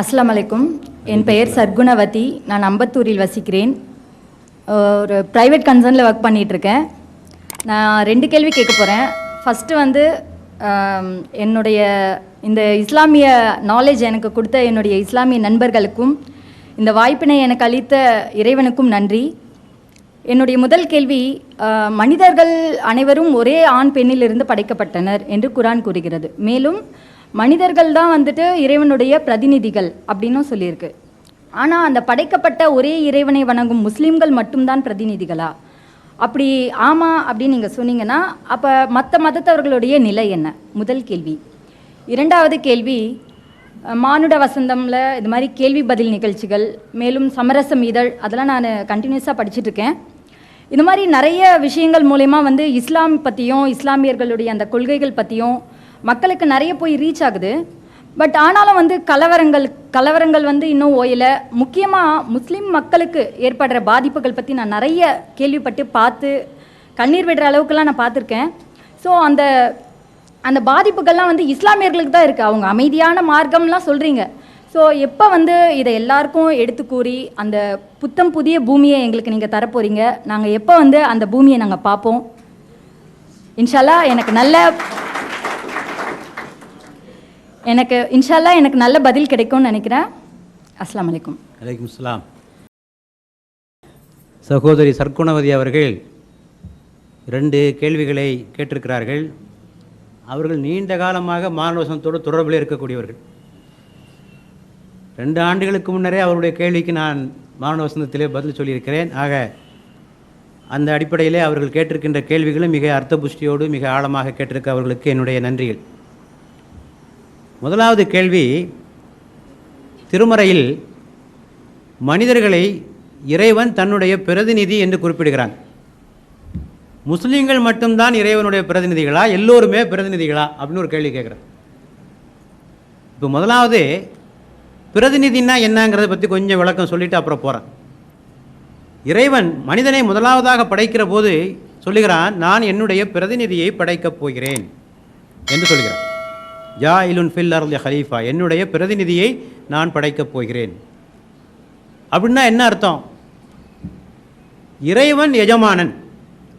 அஸ்லாம் அலைக்கும் என் பெயர் சர்க்குணவதி நான் அம்பத்தூரில் வசிக்கிறேன். ஒரு ப்ரைவேட் கன்சர்னில் ஒர்க் பண்ணிகிட்ருக்கேன் நான் ரெண்டு கேள்வி கேட்க போகிறேன் ஃபஸ்ட்டு வந்து என்னுடைய இந்த இஸ்லாமிய நாலேஜ் எனக்கு கொடுத்த என்னுடைய இஸ்லாமிய நண்பர்களுக்கும் இந்த வாய்ப்பினை எனக்கு அளித்த இறைவனுக்கும் நன்றி. என்னுடைய முதல் கேள்வி மனிதர்கள் அனைவரும் ஒரே ஆண் பெண்ணிலிருந்து படைக்கப்பட்டனர் என்று குரான் கூறுகிறது. மேலும் மனிதர்கள் தான் வந்துட்டு இறைவனுடைய பிரதிநிதிகள் அப்படின்னும் சொல்லியிருக்கு. ஆனால் அந்த படைக்கப்பட்ட ஒரே இறைவனை வணங்கும் முஸ்லீம்கள் மட்டும்தான் பிரதிநிதிகளா? அப்படி ஆமாம் அப்படின்னு நீங்கள் சொன்னீங்கன்னா அப்போ மற்ற மதத்தவர்களுடைய நிலை என்ன? முதல் கேள்வி. இரண்டாவது கேள்வி மானுட வசந்தமில் இது மாதிரி கேள்வி பதில் நிகழ்ச்சிகள் மேலும் சமரசம் இதழ் அதெல்லாம் நான் கண்டினியூஸாக படிச்சுட்டு இருக்கேன் இந்த மாதிரி நிறைய விஷயங்கள் மூலயமா வந்து இஸ்லாம் பற்றியும் இஸ்லாமியர்களுடைய அந்த கொள்கைகள் பற்றியும் மக்களுக்கு நிறைய போய் ரீச் ஆகுது. பட் ஆனாலும் வந்து கலவரங்கள் கலவரங்கள் வந்து இன்னும் ஓயலை. முக்கியமாக முஸ்லீம் மக்களுக்கு ஏற்படுற பாதிப்புகள் பற்றி நான் நிறைய கேள்விப்பட்டு பார்த்து கண்ணீர் விடுற அளவுக்குலாம் நான் பார்த்துருக்கேன். ஸோ அந்த அந்த பாதிப்புகள்லாம் வந்து இஸ்லாமியர்களுக்கு தான் இருக்குது அவங்க அமைதியான மார்க்கம்லாம் சொல்கிறீங்க ஸோ எப்போ வந்து இதை எல்லாருக்கும் எடுத்து கூறி அந்த புத்தம் புதிய பூமியை எங்களுக்கு நீங்கள் தரப்போகிறீங்க நாங்கள் எப்போ வந்து அந்த பூமியை நாங்கள் பார்ப்போம்? இன்ஷால்லா எனக்கு நல்ல எனக்கு இன்ஷால்லா எனக்கு நல்ல பதில் கிடைக்கும்னு நினைக்கிறேன். அஸ்லாம் வலைக்கும் வலைக்கம் அஸ்லாம் சகோதரி சர்க்குணவதி அவர்கள் ரெண்டு கேள்விகளை கேட்டிருக்கிறார்கள். அவர்கள் நீண்ட காலமாக மாணவசனத்தோடு தொடர்பில் இருக்கக்கூடியவர்கள். ரெண்டு ஆண்டுகளுக்கு முன்னரே அவருடைய கேள்விக்கு நான் மாணவசனத்திலே பதில் சொல்லியிருக்கிறேன். ஆக அந்த அடிப்படையிலே அவர்கள் கேட்டிருக்கின்ற கேள்விகளும் மிக அர்த்தபுஷ்டியோடு மிக ஆழமாக கேட்டிருக்க அவர்களுக்கு என்னுடைய நன்றிகள். முதலாவது கேள்வி திருமறையில் மனிதர்களை இறைவன் தன்னுடைய பிரதிநிதி என்று குறிப்பிடுகிறான். முஸ்லீம்கள் மட்டும்தான் இறைவனுடைய பிரதிநிதிகளா எல்லோருமே பிரதிநிதிகளா? அப்படின்னு ஒரு கேள்வி கேட்குறேன் இப்போ முதலாவது பிரதிநிதின்னா என்னங்கிறத பற்றி கொஞ்சம் விளக்கம் சொல்லிவிட்டு அப்புறம் போகிறேன் இறைவன் மனிதனை முதலாவதாக படைக்கிற போது சொல்லுகிறான் நான் என்னுடைய பிரதிநிதியை படைக்கப் போகிறேன் என்று சொல்கிறான் ஜா இலுன் ஃபில் அர்லி ஹலீஃபா என்னுடைய பிரதிநிதியை நான் படைக்கப் போகிறேன். அப்படின்னா என்ன அர்த்தம்? இறைவன் எஜமானன்.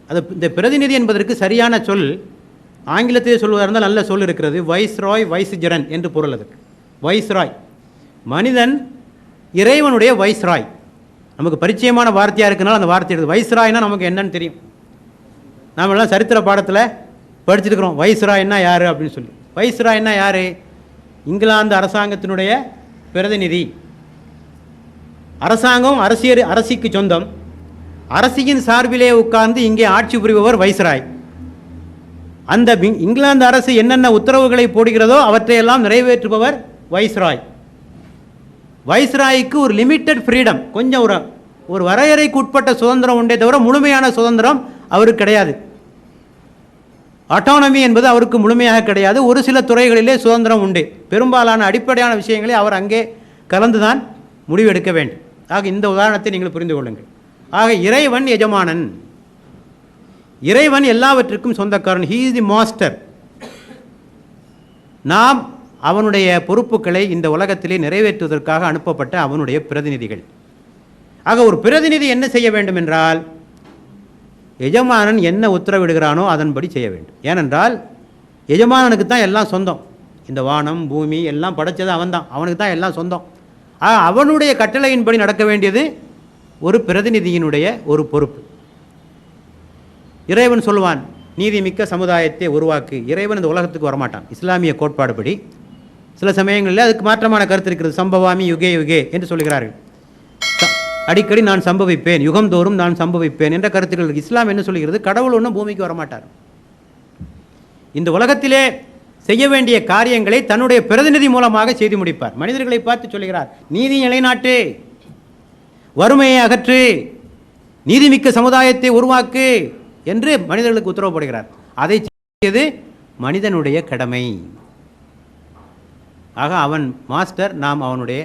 அது இந்த பிரதிநிதி என்பதற்கு சரியான சொல் ஆங்கிலத்திலே சொல்வதாக இருந்தால் நல்ல சொல் இருக்கிறது. வைஸ்ராய் வைஸ்ஜரன் என்று பொருள் அதுக்கு. வைஸ்ராய். மனிதன் இறைவனுடைய வைஸ்ராய். நமக்கு பரிச்சயமான வார்த்தையாக இருக்கனால அந்த வார்த்தை எடுத்து வைஸ்ராய்னா நமக்கு என்னன்னு தெரியும். நாமெல்லாம் சரித்திர பாடத்தில் படிச்சிருக்கிறோம். வைஸ்ராய்னா யார் அப்படின்னு சொல்லி. வைஸ்ராய்னா யார்? இங்கிலாந்து அரசாங்கத்தினுடைய பிரதிநிதி. அரசாங்கம் அரசியல் அரசிக்கு சொந்தம். அரசியின் சார்பிலே உட்கார்ந்து இங்கே ஆட்சி புரிபவர் வைஸ்ராய். அந்த பிங்- இங்கிலாந்து அரசு என்னென்ன உத்தரவுகளை போடுகிறதோ அவற்றையெல்லாம் நிறைவேற்றுபவர் வைஸ்ராய். வைஸ்ராய்க்கு ஒரு லிமிட்டட் ஃப்ரீடம் கொஞ்சம் ஒரு ஒரு வரையறைக்கு உட்பட்ட சுதந்திரம் உண்டே தவிர முழுமையான சுதந்திரம் அவருக்கு கிடையாது. அட்டானமி என்பது அவருக்கு முழுமையாக கிடையாது. ஒரு சில துறைகளிலே சுதந்திரம் உண்டு. பெரும்பாலான அடிப்படையான விஷயங்களை அவர் அங்கே கலந்துதான் முடிவெடுக்க வேண்டும். ஆக இந்த உதாரணத்தை நீங்கள் புரிந்து கொள்ளுங்கள். ஆக இறைவன் எஜமானன். இறைவன் எல்லாவற்றிற்கும் சொந்தக்காரன். ஹீ இஸ் தி மாஸ்டர் நாம் அவனுடைய பொறுப்புகளை இந்த உலகத்திலே நிறைவேற்றுவதற்காக அனுப்பப்பட்ட அவனுடைய பிரதிநிதிகள். ஆக ஒரு பிரதிநிதி என்ன செய்ய வேண்டும் என்றால் எஜமானன் என்ன உத்தரவிடுகிறானோ அதன்படி செய்ய வேண்டும். ஏனென்றால் எஜமானனுக்கு தான் எல்லாம் சொந்தம். இந்த வானம் பூமி எல்லாம் படைச்சது அவன்தான். அவனுக்கு தான் எல்லாம் சொந்தம். அவனுடைய கட்டளையின்படி நடக்க வேண்டியது ஒரு பிரதிநிதியினுடைய ஒரு பொறுப்பு. இறைவன் சொல்வான் நீதிமிக்க சமுதாயத்தை உருவாக்கு. இறைவன் இந்த உலகத்துக்கு வரமாட்டான். இஸ்லாமிய கோட்பாடுபடி. சில சமயங்களில் அதுக்கு மாற்றமான கருத்து இருக்கிறது. சம்பவாமி யுகே யுகே என்று சொல்கிறார்கள். அடிக்கடி நான் சம்பவிப்பேன் யுகந்தோறும் நான் சம்பவிப்பேன் என்ற கருத்துக்கள் இஸ்லாம் என்ன சொல்கிறது கடவுள் ஒன்றும் பூமிக்கு வரமாட்டார். இந்த உலகத்திலே செய்ய வேண்டிய காரியங்களை தன்னுடைய பிரதிநிதி மூலமாக செய்து முடிப்பார். மனிதர்களை பார்த்து சொல்கிறார் நீதி நிலைநாட்டு வறுமையை அகற்று நீதிமிக்க சமுதாயத்தை உருவாக்கு என்று மனிதர்களுக்கு உத்தரவு போடுகிறார் அதை செய்வது மனிதனுடைய கடமை. ஆக அவன் மாஸ்டர் நாம் அவனுடைய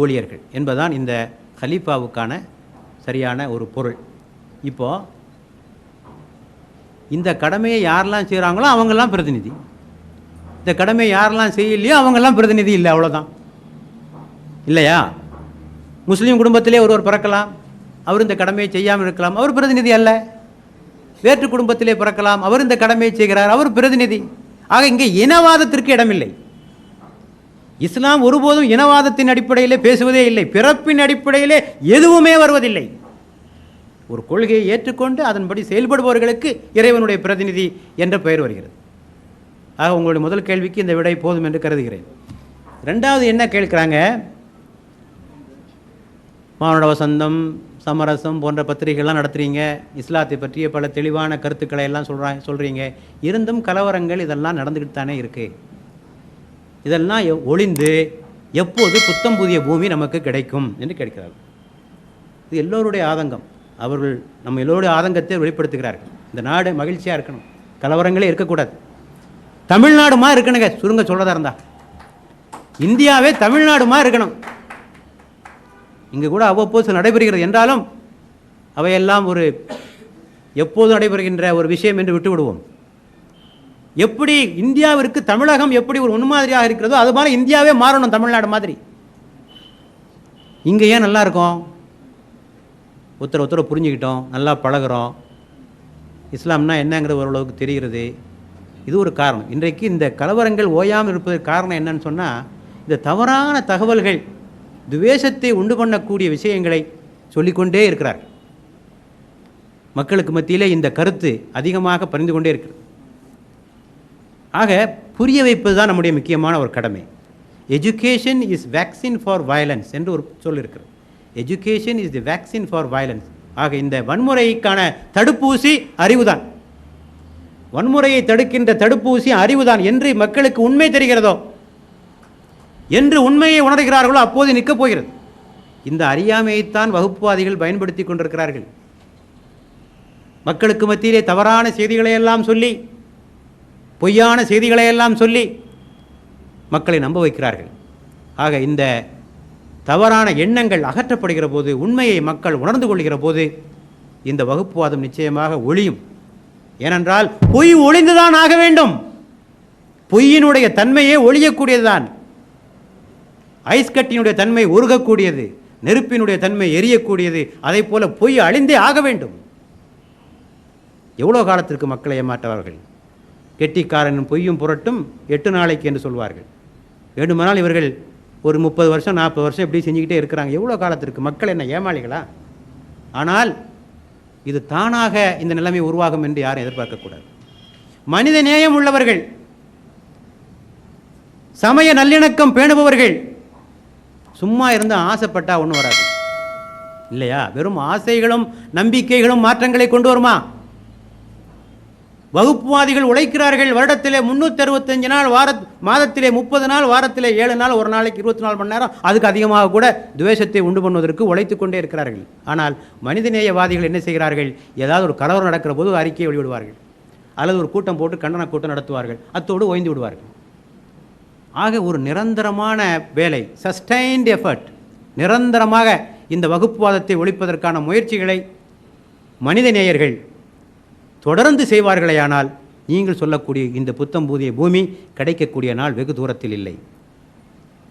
ஊழியர்கள் என்பதுதான் இந்த ஹலீஃபாவுக்கான சரியான ஒரு பொருள். இப்போது இந்த கடமையை யாரெல்லாம் செய்கிறாங்களோ அவங்கெல்லாம் பிரதிநிதி. இந்த கடமையை யாரெல்லாம் செய்யலையோ அவங்கெல்லாம் பிரதிநிதி இல்லை அவ்வளோதான் இல்லையா? முஸ்லீம் குடும்பத்திலே ஒருவர் பிறக்கலாம் அவர் இந்த கடமையை செய்யாமல் இருக்கலாம் அவர் பிரதிநிதி அல்ல. வேற்று குடும்பத்திலே பிறக்கலாம் அவர் இந்த கடமையை செய்கிறார் அவர் பிரதிநிதி. ஆக இங்கே இனவாதத்திற்கு இடமில்லை. இஸ்லாம் ஒருபோதும் இனவாதத்தின் அடிப்படையிலே பேசுவதே இல்லை. பிறப்பின் அடிப்படையிலே எதுவுமே வருவதில்லை. ஒரு கொள்கையை ஏற்றுக்கொண்டு அதன்படி செயல்படுபவர்களுக்கு இறைவனுடைய பிரதிநிதி என்ற பெயர் வருகிறது. ஆக உங்களுடைய முதல் கேள்விக்கு இந்த விடை போதும் என்று கருதுகிறேன். ரெண்டாவது என்ன கேட்குறாங்க? மானுட வசந்தம் சமரசம் போன்ற பத்திரிகைகள்லாம் நடத்துகிறீங்க இஸ்லாத்தை பற்றிய பல தெளிவான கருத்துக்களை எல்லாம் சொல்கிறாங்க சொல்கிறீங்க இருந்தும் கலவரங்கள் இதெல்லாம் நடந்துக்கிட்டு தானே இருக்குது இதெல்லாம் எ- ஒளிந்து எப்போது புத்தம் புதிய பூமி நமக்கு கிடைக்கும் என்று கேட்கிறார்கள். இது எல்லோருடைய ஆதங்கம். அவர்கள் நம்ம எல்லோருடைய ஆதங்கத்தை வெளிப்படுத்துகிறார்கள். இந்த நாடு மகிழ்ச்சியாக இருக்கணும். கலவரங்களே இருக்கக்கூடாது. தமிழ்நாடுமா இருக்கணுங்க. சுருங்க சொல்கிறதா இருந்தா. இந்தியாவே தமிழ்நாடுமா இருக்கணும். இங்கே கூட அவ்வப்போது நடைபெறுகிறது என்றாலும் அவையெல்லாம் ஒரு எப்போது நடைபெறுகின்ற ஒரு விஷயம் என்று விட்டு விடுவோம் எப்படி இந்தியாவிற்கு தமிழகம் எப்படி ஒரு முன்மாதிரியாக இருக்கிறதோ அது மாதிரி இந்தியாவே மாறணும் தமிழ்நாடு மாதிரி. இங்கே ஏன் நல்லா இருக்கும்? ஒருத்தர் ஒருத்தரை புரிஞ்சுக்கிட்டோம் நல்லா பழகுறோம். இஸ்லாம்னா என்னங்கிறது ஓரளவுக்கு தெரிகிறது. இது ஒரு காரணம். இன்றைக்கு இந்த கலவரங்கள் ஓயாமல் இருப்பதற்கு காரணம் என்னன்னு சொன்னால் இந்த தவறான தகவல்கள் துவேஷத்தை உண்டு பண்ணக்கூடிய விஷயங்களை சொல்லிக்கொண்டே இருக்கிறார் மக்களுக்கு மத்தியிலே இந்த கருத்து அதிகமாக பறிந்து கொண்டே இருக்கிறது. ஆக புரிய வைப்பது தான் நம்முடைய முக்கியமான ஒரு கடமை. Education is vaccine for violence என்று ஒரு சொல் இருக்கிறது education is the vaccine for violence ஆக இந்த வன்முறைக்கான தடுப்பூசி அறிவுதான். வன்முறையை தடுக்கின்ற தடுப்பூசி அறிவுதான். என்று மக்களுக்கு உண்மை தெரிகிறதோ? என்று உண்மையை உணர்கிறார்களோ அப்போது நிற்கப் போகிறது. இந்த அறியாமையைத்தான் வகுப்புவாதிகள் பயன்படுத்தி கொண்டிருக்கிறார்கள். மக்களுக்கு மத்தியிலே தவறான செய்திகளை எல்லாம் சொல்லி பொய்யான செய்திகளை எல்லாம் சொல்லி மக்களை நம்ப வைக்கிறார்கள். ஆக இந்த தவறான எண்ணங்கள் அகற்றப்படுகிற போது உண்மையை மக்கள் உணர்ந்து கொள்கிற போது இந்த வகுப்புவாதம் நிச்சயமாக ஒளியும் ஏனென்றால் பொய் ஒளிந்துதான் ஆக வேண்டும். பொய்யினுடைய தன்மையே ஒழியக்கூடியதுதான். ஐஸ்கட்டினுடைய தன்மை உருகக்கூடியது. நெருப்பினுடைய தன்மை எரியக்கூடியது. அதை போல பொய் அழிந்தே ஆக வேண்டும். எவ்வளோ காலத்திற்கு மக்களை ஏமாற்றவார்கள்? கெட்டிக்காரனும் பொய்யும் புரட்டும் எட்டு நாளைக்கு என்று சொல்வார்கள். வேண்டுமானால் இவர்கள் ஒரு முப்பது வருஷம் நாற்பது வருஷம் இப்படி செஞ்சுக்கிட்டே இருக்கிறாங்க. எவ்வளோ காலத்திற்கு? மக்கள் என்ன ஏமாளிகளா? ஆனால் இது தானாக இந்த நிலைமை உருவாகும் என்று யாரும் எதிர்பார்க்கக்கூடாது. மனித நேயம் உள்ளவர்கள் சமய நல்லிணக்கம் பேணுபவர்கள் சும்மா இருந்து ஆசைப்பட்டா ஒன்றும் வராது. இல்லையா? வெறும் ஆசைகளும் நம்பிக்கைகளும் மாற்றங்களை கொண்டு வருமா? வகுப்புவாதிகள் உழைக்கிறார்கள் வருடத்திலே முந்நூற்றி அறுபத்தஞ்சு நாள் வார மாதத்திலே முப்பது நாள் வாரத்திலே ஏழு நாள் ஒரு நாளைக்கு இருபத்தி நாலு மணி நேரம். அதுக்கு அதிகமாக கூட துவேஷத்தை உண்டு பண்ணுவதற்கு உழைத்து கொண்டே இருக்கிறார்கள். ஆனால் மனிதநேயவாதிகள் என்ன செய்கிறார்கள்? ஏதாவது ஒரு கலவரம் நடக்கிற போது அறிக்கையை வெளிவிடுவார்கள் அல்லது ஒரு கூட்டம் போட்டு கண்டன கூட்டம் நடத்துவார்கள். அத்தோடு ஓய்ந்து விடுவார்கள். ஆக ஒரு நிரந்தரமான வேலை சஸ்டைன்ட் எஃபர்ட் நிரந்தரமாக இந்த வகுப்புவாதத்தை ஒழிப்பதற்கான முயற்சிகளை மனிதநேயர்கள் தொடர்ந்து செய்வார்களேயானால் நீங்கள் சொல்லக்கூடிய இந்த புத்தம் பூதிய பூமி கிடைக்கக்கூடிய நாள் வெகு தூரத்தில் இல்லை.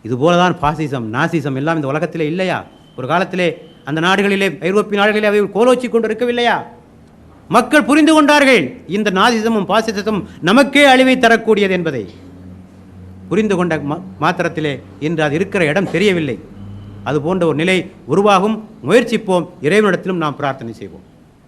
இதுபோல தான் பாசிசம் நாசிசம் எல்லாம் இந்த உலகத்திலே இல்லையா? ஒரு காலத்திலே அந்த நாடுகளிலே ஐரோப்பிய நாடுகளிலே அவை கோலோச்சி கொண்டு இருக்கவில்லையா மக்கள் புரிந்து கொண்டார்கள் இந்த நாசிசமும் பாசிசமும் நமக்கே அழிவை தரக்கூடியது என்பதை. புரிந்து கொண்ட மாத்திரத்திலே இன்று அது இருக்கிற இடம் தெரியவில்லை. அது போன்ற ஒரு நிலை உருவாகும். முயற்சிப்போம் இறைவனிடத்திலும் நாம் பிரார்த்தனை செய்வோம்.